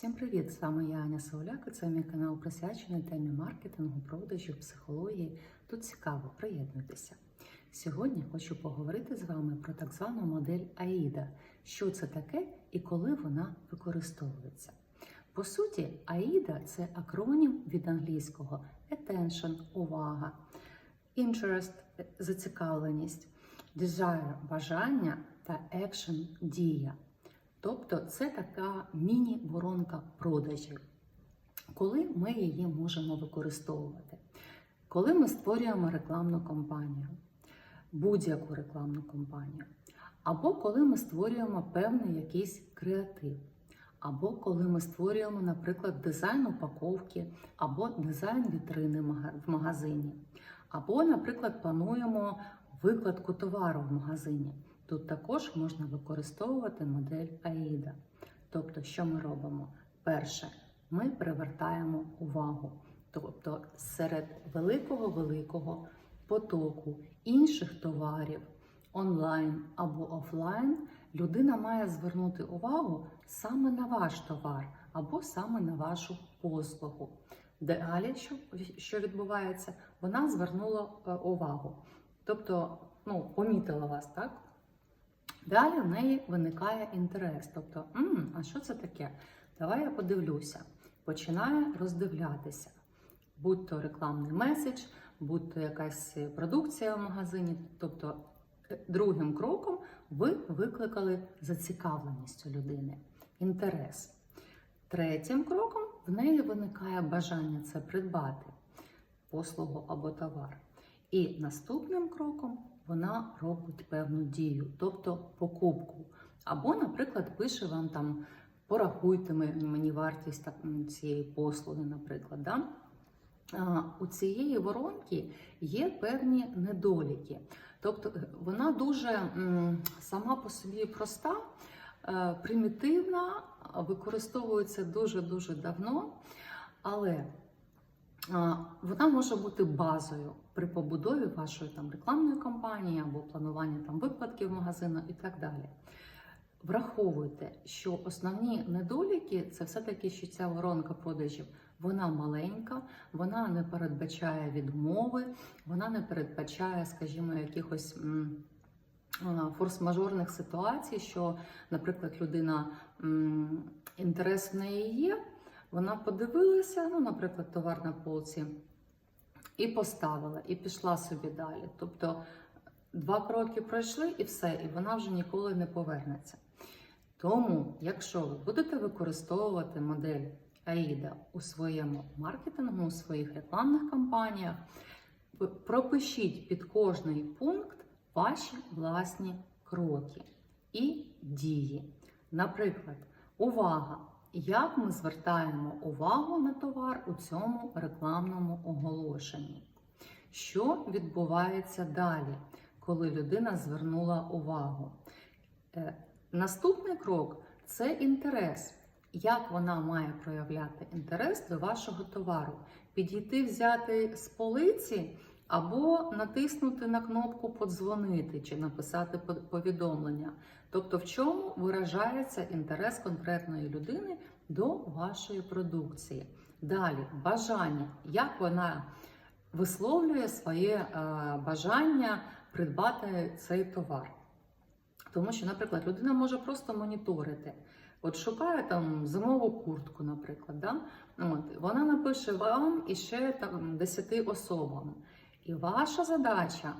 Всім привіт! З вами я Аня Сауляк і це мій канал присвячений темі маркетингу, продажів, психології. Тут цікаво, приєднуйтеся. Сьогодні хочу поговорити з вами про так звану модель AIDA. Що це таке і коли вона використовується. По суті, AIDA – це акронім від англійського Attention – увага, Interest – зацікавленість, Desire – бажання та Action – дія. Тобто це така міні-воронка продажів, коли ми її можемо використовувати. Коли ми створюємо рекламну кампанію, будь-яку рекламну кампанію, або коли ми створюємо певний якийсь креатив, або коли ми створюємо, наприклад, дизайн упаковки, або дизайн вітрини в магазині, або, наприклад, плануємо викладку товару в магазині. Тут також можна використовувати модель AIDA. Тобто, що ми робимо? Перше, ми привертаємо увагу. Тобто, серед великого-великого потоку інших товарів онлайн або офлайн, людина має звернути увагу саме на ваш товар або саме на вашу послугу. Далі, що, що відбувається, вона звернула е, увагу. Тобто, ну, помітила вас, так? Далі в неї виникає інтерес. Тобто, М, а що це таке? Давай я подивлюся. Починає роздивлятися, будь то рекламний меседж, будь то якась продукція в магазині. Тобто, е, другим кроком ви викликали зацікавленість у людини, інтерес. Третім кроком в неї виникає бажання це придбати послугу або товар. І наступним кроком вона робить певну дію, тобто покупку. Або, наприклад, пише вам там порахуйте мені вартість так, цієї послуги, наприклад. Да? У цієї воронки є певні недоліки. Тобто вона дуже сама по собі проста, е, примітивна, використовується дуже-дуже давно, але вона може бути базою при побудові вашої там рекламної кампанії або планування там викладків магазину і так далі. Враховуйте, що основні недоліки це все-таки, що ця воронка продажів вона маленька, вона не передбачає відмови, вона не передбачає, скажімо, якихось форс-мажорних ситуацій, що, наприклад, людина інтерес в неї є. Вона подивилася, ну, наприклад, товар на полці, і поставила, і пішла собі далі. Тобто два кроки пройшли і все, і вона вже ніколи не повернеться. Тому, якщо ви будете використовувати модель AIDA у своєму маркетингу, у своїх рекламних кампаніях, пропишіть під кожний пункт ваші власні кроки і дії. Наприклад, увага! Як ми звертаємо увагу на товар у цьому рекламному оголошенні? Що відбувається далі, коли людина звернула увагу? Е, наступний крок це інтерес. Як вона має проявляти інтерес до вашого товару? Підійти взяти з полиці або натиснути на кнопку подзвонити чи написати повідомлення. Тобто, в чому виражається інтерес конкретної людини до вашої продукції. Далі бажання, як вона висловлює своє е, бажання придбати цей товар. Тому що, наприклад, людина може просто моніторити. От шукає там зимову куртку, наприклад. Да? От, Вона напише вам і ще там 10 особам. І ваша задача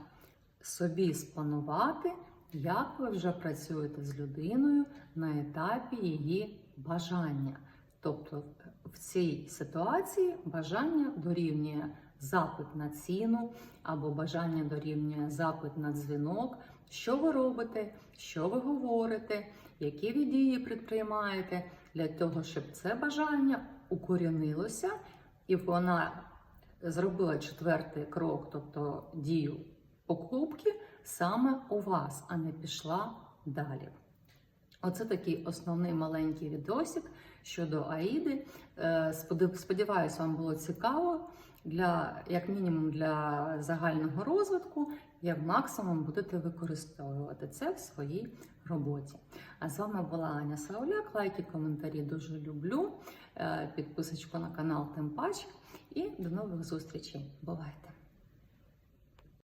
собі спланувати, як ви вже працюєте з людиною на етапі її бажання. Тобто в цій ситуації бажання дорівнює запит на ціну або бажання дорівнює запит на дзвінок. Що ви робите, що ви говорите, які ви дії предприймаєте для того, щоб це бажання укорінилося, і вона зробила четвертий крок, тобто дію покупки, саме у вас, а не пішла далі. Оце такий основний маленький відосик щодо Аїди. Е, сподіваюсь, вам було цікаво. для, як мінімум, для загального розвитку, як максимум будете використовувати це в своїй роботі. А з вами була Аня Сауляк. Лайки, коментарі дуже люблю. Е, Підписочку на канал тим паче. І до нових зустрічей. Бувайте!